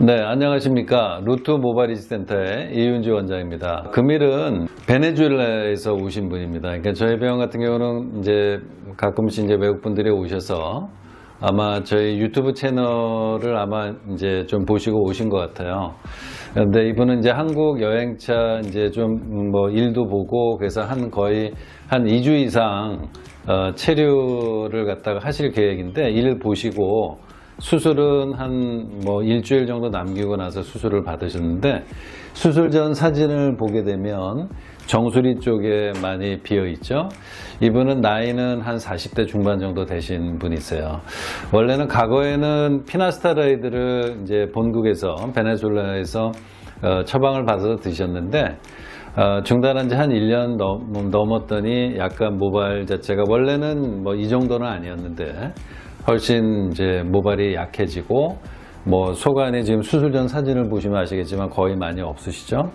네, 안녕하십니까. 루트 모바일 센터의 이윤주 원장입니다. 금일은 베네수엘라에서 오신 분입니다. 그러니까 저희 병원 같은 경우는 이제 가끔씩 이제 외국 분들이 오셔서 아마 저희 유튜브 채널을 아마 이제 좀 보시고 오신 것 같아요. 근데 이분은 이제 한국 여행차 이제 좀 뭐 일도 보고 그래서 한 거의 한 2주 이상 어, 체류를 갖다가 하실 계획인데 일 보시고 수술은 한 뭐 일주일 정도 남기고 나서 수술을 받으셨는데 수술 전 사진을 보게 되면 정수리 쪽에 많이 비어 있죠. 이분은 나이는 한 40대 중반 정도 되신 분이세요. 원래는 과거에는 피나스타라이드를 이제 본국에서 베네수엘라에서 어, 처방을 받아서 드셨는데 어, 중단한 지 한 1년 넘, 넘었더니 약간 모발 자체가 원래는 뭐 이 정도는 아니었는데 훨씬 이제 모발이 약해지고 뭐 소관에 지금 수술 전 사진을 보시면 아시겠지만 거의 많이 없으시죠?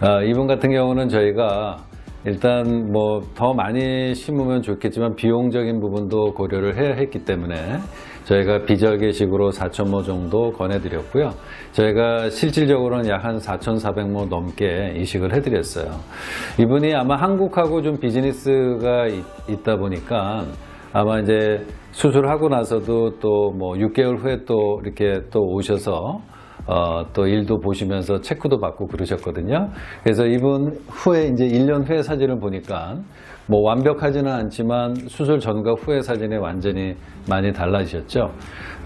아, 이분 같은 경우는 저희가 일단 뭐 더 많이 심으면 좋겠지만 비용적인 부분도 고려를 해야 했기 때문에 저희가 비절개식으로 4,000모 정도 권해드렸고요. 저희가 실질적으로는 약 한 4,400모 넘게 이식을 해드렸어요. 이분이 아마 한국하고 좀 비즈니스가 있, 있다 보니까 아마 이제 수술하고 나서도 또 뭐 6개월 후에 또 이렇게 또 오셔서 어, 또 일도 보시면서 체크도 받고 그러셨거든요. 그래서 이분 후에 이제 1년 후에 사진을 보니까 뭐 완벽하지는 않지만 수술 전과 후의 사진이 완전히 많이 달라지셨죠.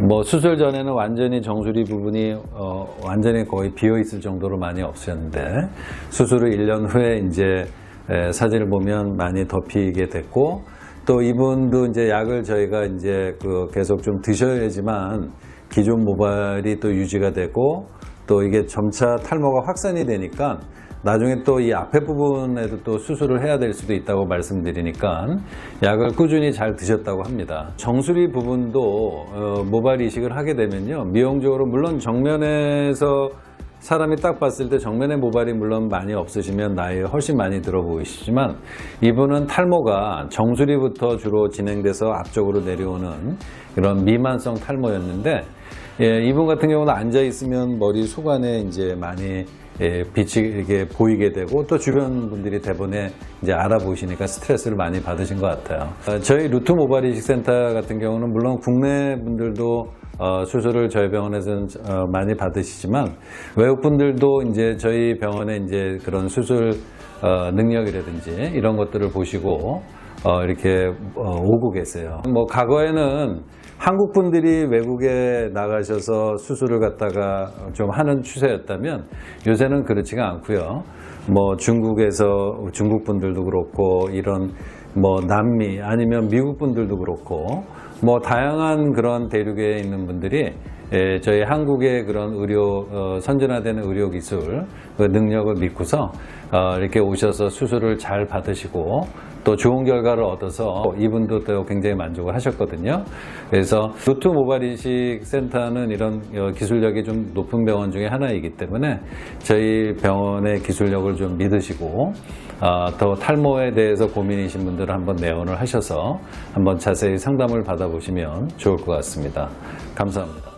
뭐 수술 전에는 완전히 정수리 부분이 어, 완전히 거의 비어 있을 정도로 많이 없으셨는데 수술 후 1년 후에 이제 에, 사진을 보면 많이 덮이게 됐고 또 이분도 이제 약을 저희가 이제 그 계속 좀 드셔야지만 기존 모발이 또 유지가 되고 또 이게 점차 탈모가 확산이 되니까 나중에 또 이 앞에 부분에도 또 수술을 해야 될 수도 있다고 말씀드리니까 약을 꾸준히 잘 드셨다고 합니다. 정수리 부분도 어, 모발 이식을 하게 되면요 미용적으로 물론 정면에서 사람이 딱 봤을 때 정면에 모발이 물론 많이 없으시면 나이 훨씬 많이 들어 보이시지만 이분은 탈모가 정수리부터 주로 진행돼서 앞쪽으로 내려오는 이런 미만성 탈모였는데 예, 이분 같은 경우는 앉아 있으면 머리 수관에 이제 많이 예, 빛이 이게 보이게 되고 또 주변 분들이 대본에 이제 알아보시니까 스트레스를 많이 받으신 것 같아요. 어, 저희 루트 모발 이식 센터 같은 경우는 물론 국내 분들도 어, 수술을 저희 병원에서는 어, 많이 받으시지만 외국 분들도 이제 저희 병원에 이제 그런 수술 어, 능력이라든지 이런 것들을 보시고 어, 이렇게 어, 오고 계세요. 뭐 과거에는 한국 분들이 외국에 나가셔서 수술을 갖다가 좀 하는 추세였다면 요새는 그렇지가 않고요. 뭐 중국에서 중국 분들도 그렇고 이런 뭐 남미 아니면 미국 분들도 그렇고 뭐 다양한 그런 대륙에 있는 분들이 예, 저희 한국의 그런 의료 어, 선진화되는 의료 기술 그 능력을 믿고서 어, 이렇게 오셔서 수술을 잘 받으시고 또 좋은 결과를 얻어서 이분도 또 굉장히 만족을 하셨거든요. 그래서 루트 모발 이식 센터는 이런 어, 기술력이 좀 높은 병원 중에 하나이기 때문에 저희 병원의 기술력을 좀 믿으시고 어, 더 탈모에 대해서 고민이신 분들은 한번 내원을 하셔서 한번 자세히 상담을 받아보시면 좋을 것 같습니다. 감사합니다.